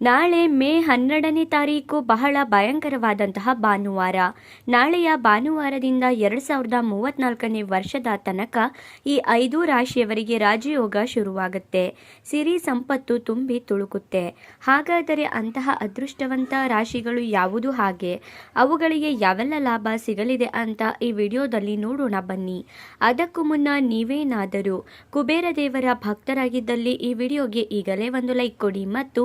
ನಾಳೆ ಮೇ ಹನ್ನೆರಡನೇ ತಾರೀಕು ಬಹಳ ಭಯಂಕರವಾದಂತಹ ಭಾನುವಾರ. ನಾಳೆಯ ಭಾನುವಾರದಿಂದ ಎರಡು ಸಾವಿರದ ಮೂವತ್ತ್ನಾಲ್ಕನೇ ವರ್ಷದ ತನಕ ಈ ಐದು ರಾಶಿಯವರಿಗೆ ರಾಜಯೋಗ ಶುರುವಾಗುತ್ತೆ. ಸಿರಿ ಸಂಪತ್ತು ತುಂಬಿ ತುಳುಕುತ್ತೆ. ಹಾಗಾದರೆ ಅಂತಹ ಅದೃಷ್ಟವಂತ ರಾಶಿಗಳು ಯಾವುದು ಹಾಗೆ? ಅವುಗಳಿಗೆ ಯಾವೆಲ್ಲ ಲಾಭ ಸಿಗಲಿದೆ ಅಂತ ಈ ವಿಡಿಯೋದಲ್ಲಿ ನೋಡೋಣ ಬನ್ನಿ. ಅದಕ್ಕೂ ಮುನ್ನ ನೀವೇನಾದರೂ ಕುಬೇರ ದೇವರ ಭಕ್ತರಾಗಿದ್ದಲ್ಲಿ ಈ ವಿಡಿಯೋಗೆ ಈಗಲೇ ಒಂದು ಲೈಕ್ ಕೊಡಿ ಮತ್ತು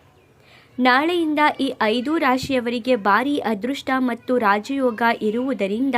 ನಾಳೆಯಿಂದ ಈ ಐದು ರಾಶಿಯವರಿಗೆ ಭಾರೀ ಅದೃಷ್ಟ ಮತ್ತು ರಾಜಯೋಗ ಇರುವುದರಿಂದ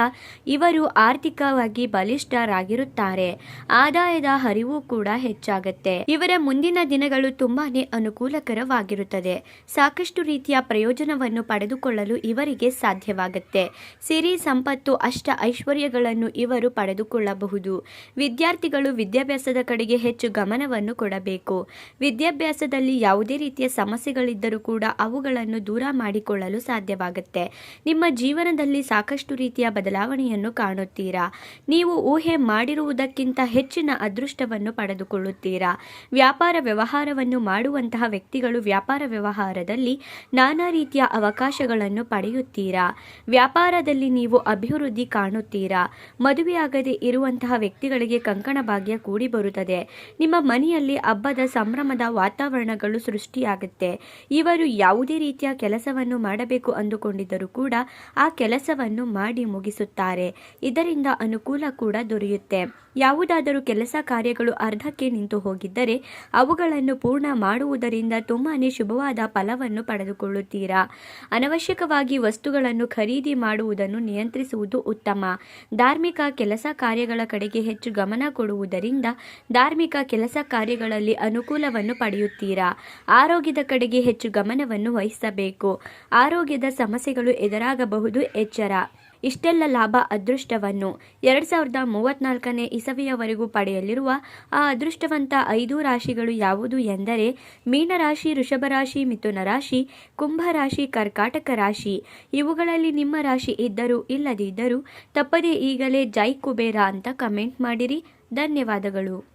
ಇವರು ಆರ್ಥಿಕವಾಗಿ ಬಲಿಷ್ಠರಾಗಿರುತ್ತಾರೆ. ಆದಾಯದ ಹರಿವು ಕೂಡ ಹೆಚ್ಚಾಗುತ್ತೆ. ಇವರ ಮುಂದಿನ ದಿನಗಳು ತುಂಬಾನೇ ಅನುಕೂಲಕರವಾಗಿರುತ್ತದೆ. ಸಾಕಷ್ಟು ರೀತಿಯ ಪ್ರಯೋಜನವನ್ನು ಪಡೆದುಕೊಳ್ಳಲು ಇವರಿಗೆ ಸಾಧ್ಯವಾಗುತ್ತೆ. ಸಿರಿ ಸಂಪತ್ತು ಅಷ್ಟ ಐಶ್ವರ್ಯಗಳನ್ನು ಇವರು ಪಡೆದುಕೊಳ್ಳಬಹುದು. ವಿದ್ಯಾರ್ಥಿಗಳು ವಿದ್ಯಾಭ್ಯಾಸದ ಕಡೆಗೆ ಹೆಚ್ಚು ಗಮನವನ್ನು ಕೊಡಬೇಕು. ವಿದ್ಯಾಭ್ಯಾಸದಲ್ಲಿ ಯಾವುದೇ ರೀತಿಯ ಸಮಸ್ಯೆಗಳಿದ್ದರೂ ಕೂಡ ಅವುಗಳನ್ನು ದೂರ ಮಾಡಿಕೊಳ್ಳಲು ಸಾಧ್ಯವಾಗುತ್ತೆ. ನಿಮ್ಮ ಜೀವನದಲ್ಲಿ ಸಾಕಷ್ಟು ರೀತಿಯ ಬದಲಾವಣೆಯನ್ನು ಕಾಣುತ್ತೀರಾ? ನೀವು ಊಹೆ ಮಾಡಿರುವುದಕ್ಕಿಂತ ಹೆಚ್ಚಿನ ಅದೃಷ್ಟವನ್ನು ಪಡೆದುಕೊಳ್ಳುತ್ತೀರಾ? ವ್ಯಾಪಾರ ವ್ಯವಹಾರವನ್ನು ಮಾಡುವಂತಹ ವ್ಯಕ್ತಿಗಳು ವ್ಯಾಪಾರ ವ್ಯವಹಾರದಲ್ಲಿ ನಾನಾ ರೀತಿಯ ಅವಕಾಶಗಳನ್ನು ಪಡೆಯುತ್ತೀರಾ? ವ್ಯಾಪಾರದಲ್ಲಿ ನೀವು ಅಭಿವೃದ್ಧಿ ಕಾಣುತ್ತೀರಾ? ಮದುವೆಯಾಗದೆ ಇರುವಂತಹ ವ್ಯಕ್ತಿಗಳಿಗೆ ಕಂಕಣ ಭಾಗ್ಯ ಕೂಡಿ ಬರುತ್ತದೆ. ನಿಮ್ಮ ಮನೆಯಲ್ಲಿ ಹಬ್ಬದ ಸಂಭ್ರಮದ ವಾತಾವರಣಗಳು ಸೃಷ್ಟಿಯಾಗುತ್ತೆ. ಇವರು ಯಾವುದೇ ರೀತಿಯ ಕೆಲಸವನ್ನು ಮಾಡಬೇಕು ಅಂದುಕೊಂಡಿದ್ದರೂ ಕೂಡ ಆ ಕೆಲಸವನ್ನು ಮಾಡಿ ಮುಗಿಸುತ್ತಾರೆ. ಇದರಿಂದ ಅನುಕೂಲ ಕೂಡ ದೊರೆಯುತ್ತೆ. ಯಾವುದಾದರೂ ಕೆಲಸ ಕಾರ್ಯಗಳು ಅರ್ಧಕ್ಕೆ ನಿಂತು ಹೋಗಿದ್ದರೆ ಅವುಗಳನ್ನು ಪೂರ್ಣ ಮಾಡುವುದರಿಂದ ತುಂಬಾನೇ ಶುಭವಾದ ಫಲವನ್ನು ಪಡೆದುಕೊಳ್ಳುತ್ತೀರಾ? ಅನವಶ್ಯಕವಾಗಿ ವಸ್ತುಗಳನ್ನು ಖರೀದಿ ಮಾಡುವುದನ್ನು ನಿಯಂತ್ರಿಸುವುದು ಉತ್ತಮ. ಧಾರ್ಮಿಕ ಕೆಲಸ ಕಾರ್ಯಗಳ ಕಡೆಗೆ ಹೆಚ್ಚು ಗಮನ ಕೊಡುವುದರಿಂದ ಧಾರ್ಮಿಕ ಕೆಲಸ ಕಾರ್ಯಗಳಲ್ಲಿ ಅನುಕೂಲವನ್ನು ಪಡೆಯುತ್ತೀರಾ? ಆರೋಗ್ಯದ ಕಡೆಗೆ ಹೆಚ್ಚು ಗಮನವನ್ನು ವಹಿಸಬೇಕು. ಆರೋಗ್ಯದ ಸಮಸ್ಯೆಗಳು ಎದುರಾಗಬಹುದು, ಎಚ್ಚರ. ಇಷ್ಟೆಲ್ಲ ಲಾಭ ಅದೃಷ್ಟವನ್ನು. ಎರಡು ಸಾವಿರದ ಮೂವತ್ತ್ನಾಲ್ಕನೇ ಇಸವಿಯವರೆಗೂ ಪಡೆಯಲಿರುವ ಆ ಅದೃಷ್ಟವಂತ ಐದು ರಾಶಿಗಳು ಯಾವುದು ಎಂದರೆ, ಮೀನರಾಶಿ ರಾಶಿ ಮಿಥುನ ರಾಶಿ ಕುಂಭ ರಾಶಿ ಕರ್ಕಾಟಕ ರಾಶಿ. ಇವುಗಳಲ್ಲಿ ನಿಮ್ಮ ರಾಶಿ ಇದ್ದರೂ ಇಲ್ಲದಿದ್ದರೂ ತಪ್ಪದೇ ಈಗಲೇ ಜೈ ಕುಬೇರ ಅಂತ ಕಮೆಂಟ್ ಮಾಡಿರಿ. ಧನ್ಯವಾದಗಳು.